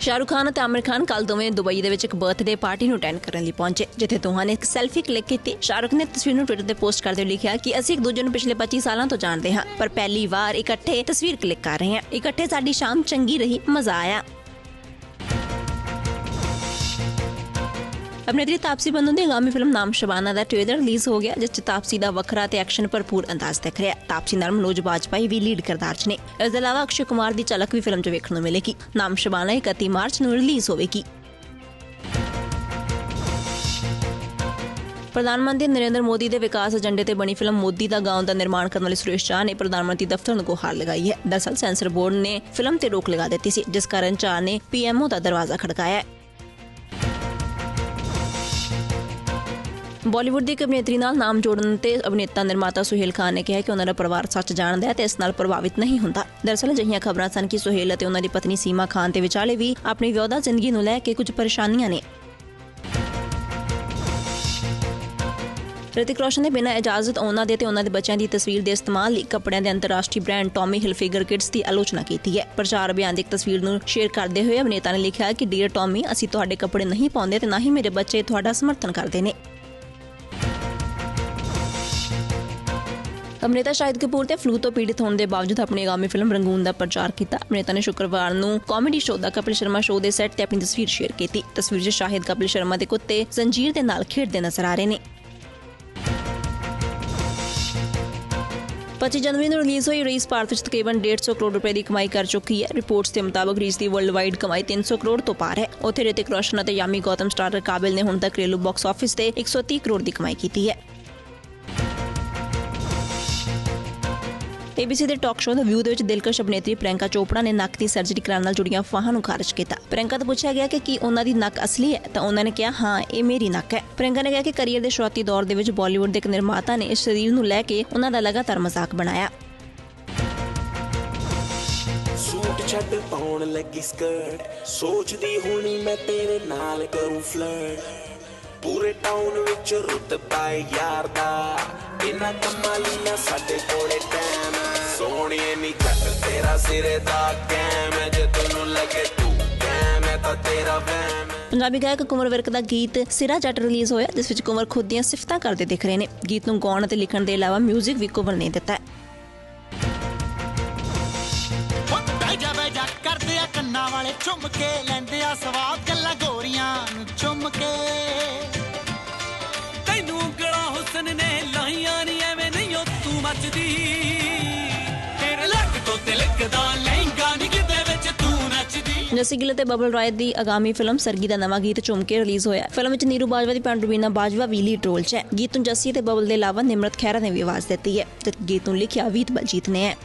ਸ਼ਾਹਰੁਖ ਖਾਨ ਅਤੇ ਆਮਿਰ ਖਾਨ ਕੱਲ ਦੋਵੇਂ ਦੁਬਈ ਦੇ ਵਿੱਚ ਇੱਕ ਬਰਥਡੇ ਪਾਰਟੀ ਨੂੰ ਅਟੈਂਡ ਕਰਨ ਲਈ ਪਹੁੰਚੇ, ਜਿੱਥੇ ਦੋਹਾਂ ਨੇ ਇੱਕ ਸੈਲਫੀ ਕਲਿੱਕ ਕੀਤੀ। ਸ਼ਾਹਰੁਖ ਨੇ ਤਸਵੀਰ ਨੂੰ ਟਵਿੱਟਰ ਤੇ ਪੋਸਟ ਕਰਦੇ ਹੋਏ ਲਿਖਿਆ ਕਿ ਅਸੀਂ ਇੱਕ ਦੂਜੇ ਨੂੰ ਪਿਛਲੇ 25 ਸਾਲਾਂ ਤੋਂ ਜਾਣਦੇ ਹਾਂ, ਪਰ ਪਹਿਲੀ ਵਾਰ ਇਕੱਠੇ ਤਸਵੀਰ ਕਲਿੱਕ ਕਰ ਰਹੇ ਹਾਂ। ਇਕੱਠੇ ਸਾਡੀ ਸ਼ਾਮ ਚੰਗੀ ਰਹੀ, ਮਜ਼ਾ ਆਇਆ। ਅਭਿਨੇਤਰੀ ਤਾਪਸੀ ਪੰਨੂ ਦੀ ਆਗਾਮੀ ਫਿਲਮ ਨਾਮ ਸ਼ਬਾਨਾ ਦਾ ਟ੍ਰੇਲਰ ਰਿਲੀਜ਼ ਹੋ ਗਿਆ ਜਿਸ 'ਚ ਤਾਪਸੀ ਦਾ ਵੱਖਰਾ ਤੇ ਐਕਸ਼ਨ ਭਰਪੂਰ ਅੰਦਾਜ਼ ਦਿਖ ਰਿਹਾ ਤਾਪਸੀ ਨਾਲ ਮਨੋਜ ਬਾਜਪਾਈ ਵੀ ਲੀਡ ਕਿਰਦਾਰ 'ਚ ਨੇ ਇਸ ਦੇ ਇਲਾਵਾ ਅਕਸ਼ੇ ਕੁਮਾਰ ਦੀ ਝਲਕ ਵੀ ਫਿਲਮ 'ਚ ਵੇਖਣ ਨੂੰ ਮਿਲੇਗੀ ਨਾਮ ਸ਼ਬਾਨਾ 31 ਮਾਰਚ ਨੂੰ ਰਿਲੀਜ਼ ਹੋਵੇਗੀ ਪ੍ਰਧਾਨ ਮੰਤਰੀ ਨਰਿੰਦਰ ਮੋਦੀ ਦੇ ਵਿਕਾਸ ਏਜੰਡੇ ਤੇ ਬਣੀ ਫਿਲਮ ਮੋਦੀ ਦਾ ਗਾਉਂ ਦਾ ਨਿਰਮਾਣ ਕਰਨ ਵਾਲੇ ਸੁਰੇਸ਼ ਚਾਹ ਨੇ ਪ੍ਰਧਾਨ ਮੰਤਰੀ ਦਫ਼ਤਰ ਨੂੰ ਗੁਹਾਰ ਲਗਾਈ ਹੈ ਦਰਸਲ ਸੈਂਸਰ ਬੋਰਡ ਨੇ ਫਿਲਮ ਤੇ ਰੋਕ ਲਗਾ ਦਿੱਤੀ ਸੀ ਜਿਸ ਕਾਰਨ ਚਾਹ ਨੇ ਪੀਐਮਓ ਦਾ ਦਰਵਾਜ਼ਾ ਖੜਕਾਇਆ ਬਾਲੀਵੁੱਡ ਦੀ ਅਭਿਨੇਤਰੀ ਨਾਲ ਨਾਮ ਜੋੜਨ ਤੇ ਅਭਿਨੇਤਾ ਨਿਰਮਾਤਾ ਸੁਹੇਲ ਖਾਨ ਨੇ ਕਿਹਾ ਕਿ ਉਹਨਾਂ ਦਾ ਪਰਿਵਾਰ ਸੱਚ ਜਾਣਦਾ ਹੈ ਤੇ ਇਸ ਨਾਲ ਪ੍ਰਭਾਵਿਤ ਨਹੀਂ ਹੁੰਦਾ। ਦਰਅਸਲ ਅਜਿਹੀਆਂ ਖਬਰਾਂ ਸਨ ਕਿ ਸੁਹੇਲ ਅਤੇ ਉਹਨਾਂ ਦੀ ਪਤਨੀ ਸੀਮਾ ਖਾਨ ਦੇ ਵਿਚਾਲੇ ਵੀ ਆਪਣੀ ਵਿਆਹਦਾ ਜ਼ਿੰਦਗੀ ਨੂੰ ਲੈ ਕੇ ਕੁਝ ਪਰੇਸ਼ਾਨੀਆਂ ਨੇ। ਰਿਤਿਕ ਰੋਸ਼ਨ ਨੇ ਬਿਨਾਂ ਇਜਾਜ਼ਤ ਉਹਨਾਂ ਦੇ ਤੇ ਉਹਨਾਂ ਦੇ ਬੱਚਿਆਂ ਦੀ ਤਸਵੀਰ ਦੇ ਇਸਤੇਮਾਲ ਲਈ ਕੱਪੜਿਆਂ ਦੇ ਅੰਤਰਰਾਸ਼ਟਰੀ ਬ੍ਰਾਂਡ ਟੌਮੀ ਹਿਲਫਿਗਰ ਕਿਡਸ ਦੀ ਆਲੋਚਨਾ ਕੀਤੀ ਹੈ। ਪ੍ਰਚਾਰ ਅਭਿਆਨ ਦੀ ਇੱਕ ਤਸਵੀਰ ਨੂੰ ਸ਼ੇਅਰ ਕਰਦੇ ਹੋਏ ਅਭਿਨੇਤਾ ਨੇ ਲਿਖਿਆ ਕਿ, ਡੀਅਰ ਟੌਮੀ, ਅਸੀਂ ਤੁਹਾਡੇ ਕੱਪੜੇ ਨਹੀਂ ਪਾਉਂਦੇ ਤੇ ਨਾ ਹੀ ਮੇਰੇ ਬੱਚੇ ਤੁਹਾਡਾ ਸਮਰਥਨ ਕਰਦੇ ਨੇ। ਅਮ੍ਰਿਤਾ ਸ਼ਾਹਿਦ ਕਪੂਰ ਤੇ ਫਲੂ ਤੋਂ ਪੀੜਿਤ ਹੋਣ ਦੇ ਬਾਵਜੂਦ ਆਪਣੀ ਆਗਾਮੀ ਫਿਲਮ ਰੰਗੂਨ ਦਾ ਪ੍ਰਚਾਰ ਕੀਤਾ। ਅਮ੍ਰਿਤਾ ਨੇ ਸ਼ੁੱਕਰਵਾਰ ਨੂੰ ਕਾਮੇਡੀ ਸ਼ੋਅ ਦਾ ਕਪਿਲ ਸ਼ਰਮਾ ਸ਼ੋਅ ਦੇ ਸੈੱਟ ਤੇ ਆਪਣੀ ਤਸਵੀਰ ਸ਼ੇਅਰ ਕੀਤੀ। ਤਸਵੀਰ 'ਚ ਸ਼ਾਹਿਦ, ਕਪਿਲ ਸ਼ਰਮਾ ਦੇ ਕੁੱਤੇ ਜ਼ੰਜੀਰ ਦੇ ਨਾਲ ਖੇਡਦੇ ਨਜ਼ਰ ਆ ਰਹੇ ਨੇ। 25 ਜਨਵਰੀ ਨੂੰ ਰਿਲੀਜ਼ ਹੋਈ ਰੀਸ ਭਾਰਤ ਵਿੱਚ ਤਕਰੀਬਨ 150 ਕਰੋੜ ਰੁਪਏ ਦੀ ਕਮਾਈ ਕਰ ਚੁੱਕੀ ਹੈ। ਰਿਪੋਰਟਸ ਦੇ ਮੁਤਾਬਕ ਰੀਸ ਦੀ ਵਰਲਡ ਵਾਈਡ ਕਮਾਈ 300 ਕਰੋੜ ਤੋਂ ਪਾਰ ਹੈ। ਉੱਥੇ ਰਿਤਿਕ ਰੋਸ਼ਨ ਅਤੇ ਯਾਮੀ ਗੌਤਮ ਸਟਾਰ ਕਾਬਿਲ ਨੇ ਹੁਣ ਤੱਕ ਘਰੇਲੂ ਬਾਕਸ ਆਫਿਸ ਤੇ 130 ਕਰੋੜ ਦੀ ਕਮਾਈ ਕੀਤੀ ਹੈ। ABC ਦੇ ਟਾਕ ਸ਼ੋਅ ਦਾ ਵਿਊ ਦੇ ਵਿੱਚ ਦਿਲਕਸ਼ ਅਭਿਨੇਤਰੀ ਪ੍ਰਿਯੰਕਾ ਚੋਪੜਾ ਨੇ ਨੱਕ ਦੀ ਸਰਜਰੀ ਕਰਾਉਣ ਨਾਲ ਜੁੜੀਆਂ ਫਾਹਾਂ ਨੂੰ ਖਾਰਜ ਕੀਤਾ। ਪ੍ਰਿਯੰਕਾ ਤੋਂ ਪੁੱਛਿਆ ਗਿਆ ਕਿ ਕੀ ਉਹਨਾਂ ਦੀ ਨੱਕ ਅਸਲੀ ਹੈ, ਤਾਂ ਉਹਨਾਂ ਨੇ ਕਿਹਾ, ਹਾਂ, ਇਹ ਮੇਰੀ ਨੱਕ ਹੈ। ਪ੍ਰਿਯੰਕਾ ਨੇ ਕਿਹਾ ਕਿ ਕੈਰੀਅਰ ਦੇ ਸ਼ੁਰੂਆਤੀ ਦੌਰ ਦੇ ਵਿੱਚ ਬਾਲੀਵੁੱਡ ਦੇ ਇੱਕ ਨਿਰਮਾਤਾ ਨੇ ਇਸ ਸਰੀਰ ਨੂੰ ਲੈ ਕੇ ਉਹਨਾਂ ਦਾ ਲਗਾਤਾਰ ਮਜ਼ਾਕ ਬਣਾਇਆ। ਸੂਟ ਛੱਡ ਪਾਉਣ ਲੱਗੀ ਸਕਰਟ ਸੋਚਦੀ ਹੋਣੀ ਮੈਂ ਤੇਰੇ ਨਾਲ ਕਰੂੰ ਫਲਰਟ ਪੂਰੇ ਟਾਊਨ ਵਿੱਚ ਰੁਤਬਾ ਏ ਯਾਰ ਦਾ। ਇਹਨਾਂ ਕੰਮਾਂ ਲਈ ਨਾ ਸਾਡੇ ਕੋਲੇ ਟਾਈਮ ਸੋਹਣੀਏ ਨੀ ਘੱਟ ਤੇਰਾ ਸਿਰੇ ਦਾ ਕੈਮ ਹੈ ਜੇ ਤੈਨੂੰ ਲੱਗੇ ਤੂੰ ਕੈਮ ਹੈ ਤਾਂ ਤੇਰਾ ਵਹਿਮ ਪੰਜਾਬੀ ਗਾਇਕ ਕੁਮਰ ਵਿਰਕ ਦਾ ਗੀਤ ਸਿਰਾ ਜੱਟ ਰਿਲੀਜ਼ ਹੋਇਆ ਜਿਸ ਵਿੱਚ ਕੁਮਰ ਖੁਦ ਦੀਆਂ ਸਿਫਤਾਂ ਕਰਦੇ ਦਿਖ ਰਹੇ ਨੇ। ਗੀਤ ਨੂੰ ਗਾਉਣ ਅਤੇ ਲਿਖਣ ਦੇ ਇਲਾਵਾ 뮤직 ਵੀ ਕੁਮਰ ਨੇ ਦਿੱਤਾ ਹੈ। ਬਹਿ ਜਾ ਬਹਿ ਜਾ ਕਰਦੇ ਆ ਕੰਨਾਂ ਵਾਲੇ ਚੁੰਮ ਕੇ ਲੈਂਦੇ ਆ ਸਵਾਦ ਗੱਲਾਂ ਗੋਰੀਆਂ ਨੂੰ ਚੁੰਮ ਕੇ। ਜੱਸੀ ਗਿੱਲ ਤੇ ਬਬਲ ਰਾਏ ਦੀ ਆਗਾਮੀ ਫਿਲਮ ਸਰਗੀ ਦਾ ਨਵਾਂ ਗੀਤ ਚੁੰਮਕੇ ਰਿਲੀਜ਼ ਹੋਇਆ ਫਿਲਮ ਵਿੱਚ ਨੀਰੂ ਬਾਜਵਾ ਦੀ ਭੈਣ ਰੁਬੀਨਾ ਬਾਜਵਾ ਵੀ ਲੀਡ ਰੋਲ 'ਚ ਹੈ। ਗੀਤ ਨੂੰ ਜੱਸੀ ਤੇ ਬਬਲ ਦੇ ਇਲਾਵਾ ਨਿਮਰਤ ਖਹਿਰਾ ਨੇ ਵੀ ਆਵਾਜ਼ ਦਿੱਤੀ ਹੈ ਤੇ ਗੀਤ ਨੂੰ ਲਿਖਿਆ ਵੀਤ ਬਲਜੀਤ ਨੇ ਹੈ।